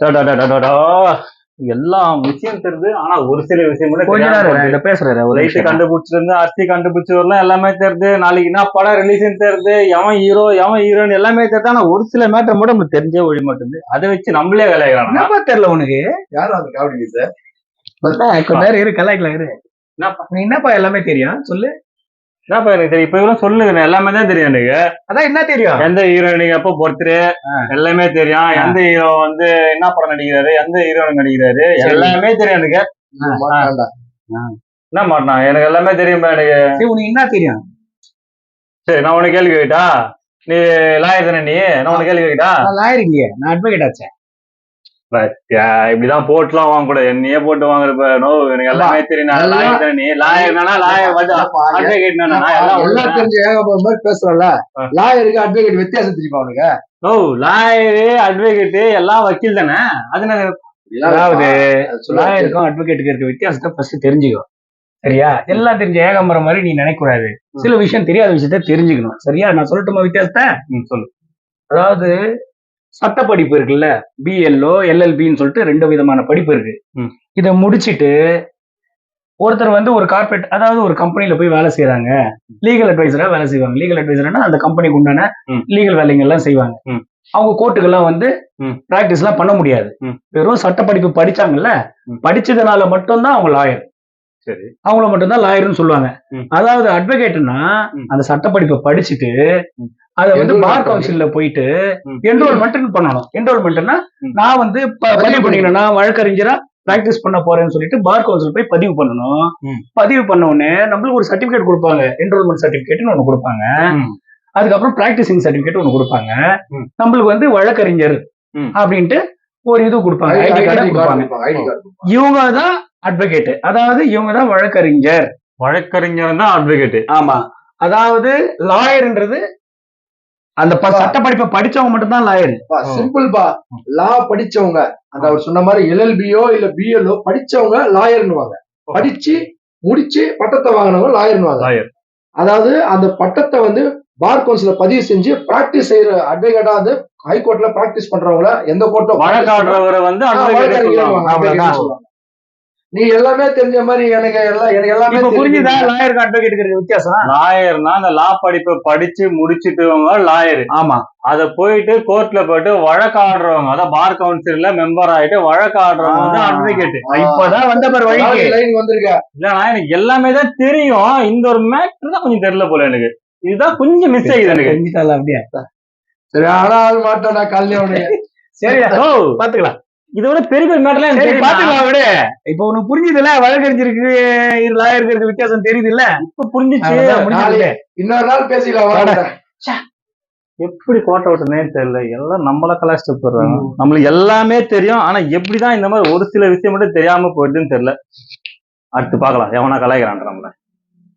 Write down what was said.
டடடடடடா. எல்லா விஷயம் தெரியுது ஆனா ஒரு சில விஷயம் மட்டும் கொஞ்ச தெரியாம நேரம் போகுது. இந்த பேசுறாரு ஒரு லைட் நிமிஷம். கண்டுபிடிச்சிருந்து அரிசி கண்டுபிடிச்சு வரலாம் எல்லாமே தெரியுது நாளைக்கு என்ன படம் ரிலீஸ்னு தெரியுது எவன் ஹீரோ எவன் ஹீரோயின் எல்லாமே தெரியுது ஆனா ஒரு சில மேட்டர் மட்டும் நமக்கு தெரிஞ்சே ஒழி மாட்டேங்குது அதை வச்சு நம்மளே விளையாடலாம் என்னப்பா தெரியல உனக்கு? யாரும் அந்த காமெடி சார் கொஞ்ச நேரம் இரு கலாய்க்கலாம் இரு. என்னப்பா? நீ என்னப்பா எல்லாமே தெரியும்? சொல்லு. என்னப்பா எனக்கு தெரியும்? இப்ப இவ்வளவு சொல்லுங்க எல்லாமே தான் தெரியும் எனக்கு. அதான் என்ன தெரியும்? எந்த ஹீரோயினுக்கு எப்போ பர்த்டே எல்லாமே தெரியும். எந்த ஹீரோ வந்து என்ன படம் நடிக்கிறாரு? எந்த ஹீரோயின் நடிக்கிறாரு? எல்லாமே தெரியும் எனக்கு. என்ன மாட்டான்? எனக்கு எல்லாமே தெரியும்பா எனக்கு. உனக்கு என்ன தெரியும்? சரி நான் உனக்கு கேள்வி கேட்டா? நீ லாயர் தானே நீ? நான் உனக்கு கேள்வி கேட்டா? லாயர் இல்லையே. நான் அட்வொகேட் ஆச்சேன் இப்படிதான் போட்டுலாம் வாங்க கூட என்னையே போட்டு வாங்குறப்ப நோ எனக்கு எல்லாமே தெரியும் லாயர் நானா லாயர் வந்து அட்வொகேட் எல்லாம். தெரிஞ்ச ஏகப்பட்ட மாதிரி பேசுறோம்ல. லாயருக்கு அட்வொகேட் வித்தியாசம் தெரியுமா அவனுக்கு ஓ லாயரு அட்வொகேட் எல்லாம் வக்கீல் தானே? அது அதாவது லாயருக்கும் அட்வொகேட்டுக்கு இருக்க வித்தியாசத்தை ஃபர்ஸ்ட் தெரிஞ்சுக்கோ. சரியா? எல்லாம் தெரிஞ்ச ஏகாம்பரம் மாதிரி நீ நினைக்கூடாது சில விஷயம் தெரியாத விஷயத்த தெரிஞ்சுக்கணும். சரியா? நான் சொல்லட்டுமா வித்தியாசத்தை? சொல்லு. அதாவது சட்ட படிப்பு இருக்குல்ல பிஎல்ஓ எல்எல்பின்னு சொல்லிட்டு ரெண்டு விதமான படிப்பு இருக்கு. இதை முடிச்சிட்டு ஒருத்தர் வந்து ஒரு கார்பரேட் அதாவது ஒரு கம்பெனில போய் வேலை செய்யறாங்க லீகல் அட்வைசரா வேலை செய்வாங்க லீகல் அட்வைசர்னா அந்த கம்பெனிக்கு உண்டான. லீகல் வேலைங்க எல்லாம் செய்வாங்க. அவங்க கோர்ட்டுக்கெல்லாம் வந்து. பிராக்டிஸ் எல்லாம் பண்ண முடியாது. வெறும் சட்ட படிப்பு படிச்சாங்கல்ல. படிச்சதுனால மட்டும்தான் அவங்க லாயர் அவங்கள மட்டும்தான் லாயர்னு சொல்லுவாங்க. அதாவது அட்வொகேட்னா. அந்த சட்ட படிப்பை படிச்சுட்டு. அதை வந்து பார். கவுன்சில்ல போயிட்டு. என்ரோல்மெண்ட் பண்ணணும் என்ரோல்மெண்ட்னா. நான் வந்து பதிவு பண்ணிக்கணும் நான் வழக்கறிஞரா பிராக்டிஸ் பண்ண போறேன்னு சொல்லிட்டு பார் கவுன்சில் போய் பதிவு பண்ணணும். பதிவு பண்ண உடனே நம்மளுக்கு ஒரு சர்டிபிகேட் கொடுப்பாங்க என்ரோல்மெண்ட் சர்டிபிகேட்னு ஒன்று கொடுப்பாங்க. அதுக்கப்புறம் பிராக்டிசிங் சர்டிபிகேட் ஒன்று கொடுப்பாங்க. நம்மளுக்கு வந்து வழக்கறிஞர். அப்படின்ட்டு ஒரு இது கொடுப்பாங்க ஐடி கார்டு கொடுப்பாங்க ஐடி கார்டு இவங்க தான் அட்வொகேட் அதாவது இவங்க தான் வழக்கறிஞர். வழக்கறிஞர் தான் அட்வொகேட் ஆமா. அதாவது லாயர்ன்றது அந்த ப- சட்ட படிப்பை படிச்சவங்க மட்டும்தான் லாயர் சிம்பிள் பா. லா படிச்சவங்க அந்த அவர் சொன்ன மாதிரி எல்எல்பியோ இல்ல பிஎல்ஓ படிச்சவங்க லாயர்னுவாங்க படிச்சு முடிச்சு பட்டத்தை வாங்கினவங்க லாயர்னுவாங்க லாயர் அதாவது அந்த பட்டத்தை வந்து பார் கவுன்சில பதிவு செஞ்சு பிராக்டிஸ் செய்யற அட்வொகேட்டா வந்து ஹைகோர்ட்ல பிராக்டிஸ் பண்றவங்கள எந்த கோர்ட்டோ வழக்காடுறவரை வந்து நீ எல்லாமே தெரிஞ்ச மாதிரி எனக்கு எல்லாம் எனக்கு எல்லாமே இப்ப புரிஞ்சுதா. லாயருக்கு அட்வொகேட்டுக்கு இருக்க வித்தியாசம்? லாயர்னா அந்த லா படிப்பை படிச்சு முடிச்சிட்டவங்க லாயர் ஆமா. அத போயிட்டு கோர்ட்ல போயிட்டு வழக்காடுறவங்க அதான் பார் கவுன்சில்ல மெம்பர் ஆயிட்டு வழக்காடுறவங்க வந்து ஆ. அட்வொகேட் இப்பதான் வந்த பாரு வழிக்கு அதாவது லைன் வந்திருக்க. இல்லனா எனக்கு எல்லாமே தான் தெரியும். இந்த ஒரு மேட்ரு தான் கொஞ்சம் தெரியல போல எனக்கு. இதுதான் கொஞ்சம் மிஸ் ஆகுது எனக்கு. அப்படியே? சரி ஆனா ஆள் மாட்டானா கல்யாணம். அவனுக்கு சரி ஓ. பாத்துக்கலாம். இதை விட பெரிய பெரிய மேட்டர்லாம் பாத்துக்கலாம் விடு. இப்ப உனக்கு புரிஞ்சுதுல வழக்கறிஞருக்கு இரு லாயருக்கு இருக்க வித்தியாசம் தெரியுது இல்ல இப்ப புரிஞ்சிச்சு. இன்னொரு நாள் பேசிக்கலாம். எப்படி கோட்டை விட்டுனே தெரியல. எல்லாம் நம்மள கலாச்சிட்டு போடுறாங்க. நம்மளுக்கு எல்லாமே தெரியும். ஆனா எப்படிதான் இந்த மாதிரி ஒரு சில விஷயம் மட்டும் தெரியாம போயிடுதுன்னு தெரியல. அடுத்து பார்க்கலாம். எவனா கலாய்க்கிறான் நம்மள.